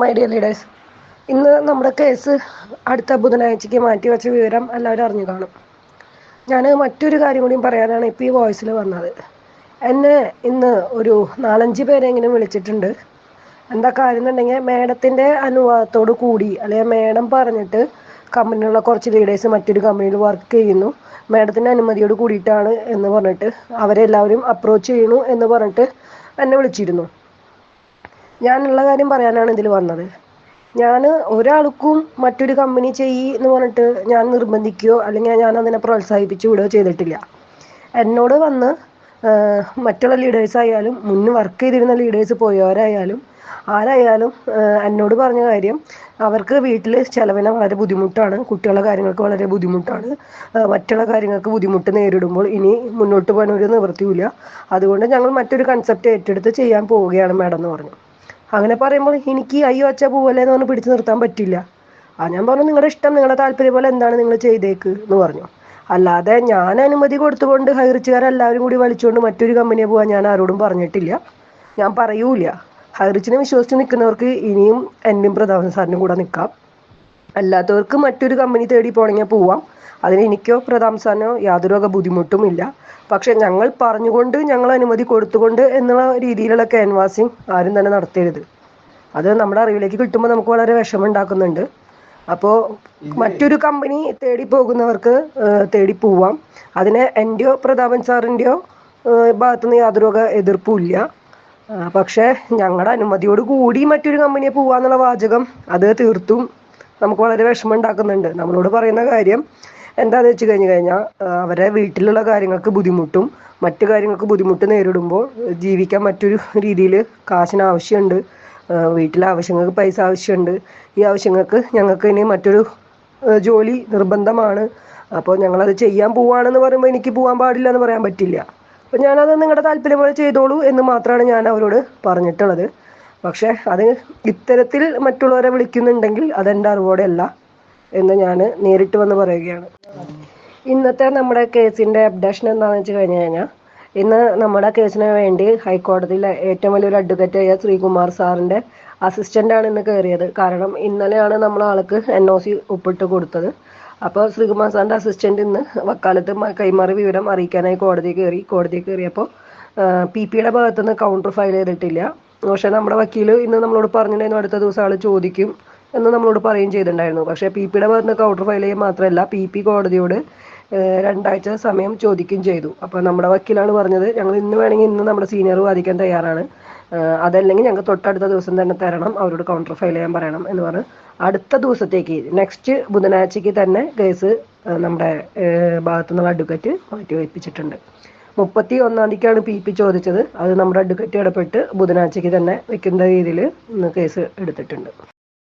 My dear leaders ഇന്ന് നമ്മുടെ case അടുത്ത ബുധനാഴ്ചയ്ക്ക് മാറ്റി വെച്ച വിവരം എല്ലാവരും അറിഞ്ഞു കാണും. ഞാൻ മറ്റൊരു കാര്യം കൂടി പറയാനാണ് ഇപ്പോൾ ഈ വോയിസിൽ വന്നത്. എന്നെ ഇന്ന് ഒരു നാലഞ്ച് പേരെങ്കിലും വിളിച്ചിട്ടുണ്ട്. എന്താ കാര്യം എന്നുണ്ടെങ്കിൽ മേഡത്തിന്റെ അനുവാദത്തോട് കൂടി അല്ലെങ്കിൽ മേഡം പറഞ്ഞിട്ട് കമ്പനിയിലുള്ള കുറച്ച് ലീഡേഴ്സ് മറ്റൊരു കമ്പനിയിൽ വർക്ക് ചെയ്യുന്നു. മേഡത്തിന്റെ അനുമതിയോട് കൂടിയിട്ടാണ് എന്ന് പറഞ്ഞിട്ട് അവരെല്ലാവരും അപ്രോച്ച് ചെയ്യുന്നു എന്ന് പറഞ്ഞിട്ട് എന്നെ വിളിച്ചിരുന്നു. ഞാനുള്ള കാര്യം പറയാനാണ് ഇതിൽ വന്നത്. ഞാൻ ഒരാൾക്കും മറ്റൊരു കമ്പനി ചെയ്യ് എന്ന് പറഞ്ഞിട്ട് ഞാൻ നിർബന്ധിക്കുകയോ അല്ലെങ്കിൽ ഞാൻ അതിനെ പ്രോത്സാഹിപ്പിച്ചു വിടുകയോ ചെയ്തിട്ടില്ല. എന്നോട് വന്ന് മറ്റുള്ള ലീഡേഴ്സ് ആയാലും മുന്ന് വർക്ക് ചെയ്തിരുന്ന ലീഡേഴ്സ് പോയവരായാലും ആരായാലും എന്നോട് പറഞ്ഞ കാര്യം അവർക്ക് വീട്ടിൽ ചെലവിന് വളരെ ബുദ്ധിമുട്ടാണ് കുട്ടികളുടെ കാര്യങ്ങൾക്ക് വളരെ ബുദ്ധിമുട്ടാണ് മറ്റുള്ള കാര്യങ്ങൾക്ക് ബുദ്ധിമുട്ട് നേരിടുമ്പോൾ ഇനി മുന്നോട്ട് പോകാൻ ഒരു നിവൃത്തിയില്ല അതുകൊണ്ട് ഞങ്ങൾ മറ്റൊരു കൺസെപ്റ്റ് ഏറ്റെടുത്ത് ചെയ്യാൻ പോവുകയാണ് മാഡം എന്ന് പറഞ്ഞു. അങ്ങനെ പറയുമ്പോൾ എനിക്ക് അയ്യോ അച്ഛ പോവല്ലേ എന്ന് പറഞ്ഞ് പിടിച്ചു നിർത്താൻ പറ്റില്ല. ആ ഞാൻ പറഞ്ഞു നിങ്ങളുടെ ഇഷ്ടം നിങ്ങളുടെ താല്പര്യം പോലെ എന്താണ് നിങ്ങൾ ചെയ്തേക്ക്? എന്ന് പറഞ്ഞു. അല്ലാതെ ഞാൻ അനുമതി കൊടുത്തുകൊണ്ട് ഹൈറിച്ചുകാരെല്ലാവരും കൂടി വലിച്ചുകൊണ്ട് മറ്റൊരു കമ്പനിയെ പോകാൻ ഞാൻ ആരോടും പറഞ്ഞിട്ടില്ല. ഞാൻ പറയൂല ഹൈറിച്ചിനെ വിശ്വസിച്ച് നിൽക്കുന്നവർക്ക് ഇനിയും എന്നെയും പ്രധാന സാറിനും കൂടെ നിൽക്കാം. അല്ലാത്തവർക്ക് മറ്റൊരു കമ്പനി തേടി പോണെങ്കിൽ പോവാം. അതിന് എനിക്കോ പ്രധാന സാറിനോ യാതൊരു വക ബുദ്ധിമുട്ടും ഇല്ല. പക്ഷെ ഞങ്ങൾ പറഞ്ഞുകൊണ്ട് ഞങ്ങൾ അനുമതി കൊടുത്തുകൊണ്ട് എന്നുള്ള രീതിയിലുള്ള ക്യാൻവാസിങ് ആരും തന്നെ നടത്തരുത്. അത് നമ്മുടെ അറിവിലേക്ക് കിട്ടുമ്പോൾ നമുക്ക് വളരെ വിഷമം ഉണ്ടാക്കുന്നുണ്ട്. അപ്പോൾ മറ്റൊരു കമ്പനി തേടി പോകുന്നവർക്ക് തേടി പോവാം. അതിന് എന്റെയോ പ്രതാപൻ സാറിന്റെയോ ഭാഗത്തുനിന്ന് യാതൊരു വക എതിർപ്പും ഇല്ല. ആ, പക്ഷേ ഞങ്ങളുടെ അനുമതിയോട് കൂടി മറ്റൊരു കമ്പനിയെ പോവാന്നുള്ള വാചകം അത് തീർത്തും നമുക്ക് വളരെ വിഷമം ഉണ്ടാക്കുന്നുണ്ട്. നമ്മളോട് പറയുന്ന കാര്യം എന്താന്ന് വെച്ച് കഴിഞ്ഞു കഴിഞ്ഞാൽ അവരെ വീട്ടിലുള്ള കാര്യങ്ങൾക്ക് ബുദ്ധിമുട്ടും മറ്റു കാര്യങ്ങൾക്ക് ബുദ്ധിമുട്ട് നേരിടുമ്പോൾ ജീവിക്കാൻ മറ്റൊരു രീതിയിൽ കാശിന് ആവശ്യമുണ്ട്. വീട്ടിലെ ആവശ്യങ്ങൾക്ക് പൈസ ആവശ്യമുണ്ട്. ഈ ആവശ്യങ്ങൾക്ക് ഞങ്ങൾക്ക് ഇനി മറ്റൊരു ജോലി നിർബന്ധമാണ്. അപ്പോൾ ഞങ്ങളത് ചെയ്യാൻ പോവാണെന്ന് പറയുമ്പോൾ എനിക്ക് പോകാൻ പാടില്ല എന്ന് പറയാൻ പറ്റില്ല. അപ്പോൾ ഞാനത് നിങ്ങളുടെ താല്പര്യം പോലെ ചെയ്തോളൂ എന്ന് മാത്രമാണ് ഞാൻ അവരോട് പറഞ്ഞിട്ടുള്ളത്. പക്ഷേ അത് ഇത്തരത്തിൽ മറ്റുള്ളവരെ വിളിക്കുന്നുണ്ടെങ്കിൽ അതെന്റെ അറിവോടെ അല്ല എന്ന് ഞാൻ നേരിട്ട് വന്ന് പറയുകയാണ്. ഇന്നത്തെ നമ്മുടെ കേസിന്റെ അപ്ഡേഷൻ എന്താണെന്ന് വെച്ച് കഴിഞ്ഞ് കഴിഞ്ഞാൽ ഇന്ന് നമ്മുടെ കേസിന് വേണ്ടി ഹൈക്കോടതിയിലെ ഏറ്റവും വലിയൊരു ആയ ശ്രീകുമാർ സാറിന്റെ ആണ് ഇന്ന് കയറിയത് കാരണം ഇന്നലെയാണ് നമ്മൾ ആൾക്ക് എൻ ഒ സി ഒപ്പിട്ട് കൊടുത്തത്. അപ്പോൾ ശ്രീകുമാർ സാറിന്റെ അസിസ്റ്റന്റ് ഇന്ന് വക്കാലത്ത് കൈമാറി വിവരം അറിയിക്കാനായി കോടതി കയറി കോടതി കയറിയപ്പോൾ പി പിയുടെ ഭാഗത്തുനിന്ന് കൗണ്ടർ ഫയൽ ചെയ്തിട്ടില്ല. പക്ഷേ നമ്മുടെ വക്കീൽ ഇന്ന് നമ്മളോട് പറഞ്ഞിട്ടുണ്ടായിരുന്നു അടുത്ത ദിവസം ആൾ ചോദിക്കും എന്ന് നമ്മളോട് പറയുകയും ചെയ്തിട്ടുണ്ടായിരുന്നു. പക്ഷേ പി പിയുടെ ഭാഗത്തുനിന്ന് കൗണ്ടർ ഫയൽ ചെയ്യുക മാത്രമല്ല പി പി കോടതിയോട് രണ്ടാഴ്ച സമയം ചോദിക്കുകയും ചെയ്തു. അപ്പോൾ നമ്മുടെ വക്കീലാണ് പറഞ്ഞത് ഞങ്ങൾ ഇന്ന് വേണമെങ്കിൽ ഇന്ന് നമ്മുടെ സീനിയർ വാദിക്കാൻ തയ്യാറാണ്. അതല്ലെങ്കിൽ ഞങ്ങൾക്ക് തൊട്ടടുത്ത ദിവസം തന്നെ തരണം. അവരോട് കൗണ്ടർ ഫയൽ ചെയ്യാൻ പറയണം എന്ന് പറഞ്ഞ് അടുത്ത ദിവസത്തേക്ക് നെക്സ്റ്റ് ബുധനാഴ്ചയ്ക്ക് തന്നെ കേസ് നമ്മുടെ ഭാഗത്തുനിന്നുള്ള അഡ്വക്കേറ്റ് മാറ്റി വയ്പ്പിച്ചിട്ടുണ്ട്. മുപ്പത്തി ഒന്നാം തീയതിക്കാണ് പി പി ചോദിച്ചത്. അത് നമ്മുടെ അഡ്വക്കേറ്റ് ഇടപെട്ട് ബുധനാഴ്ചയ്ക്ക് തന്നെ വെക്കുന്ന രീതിയിൽ കേസ് എടുത്തിട്ടുണ്ട്.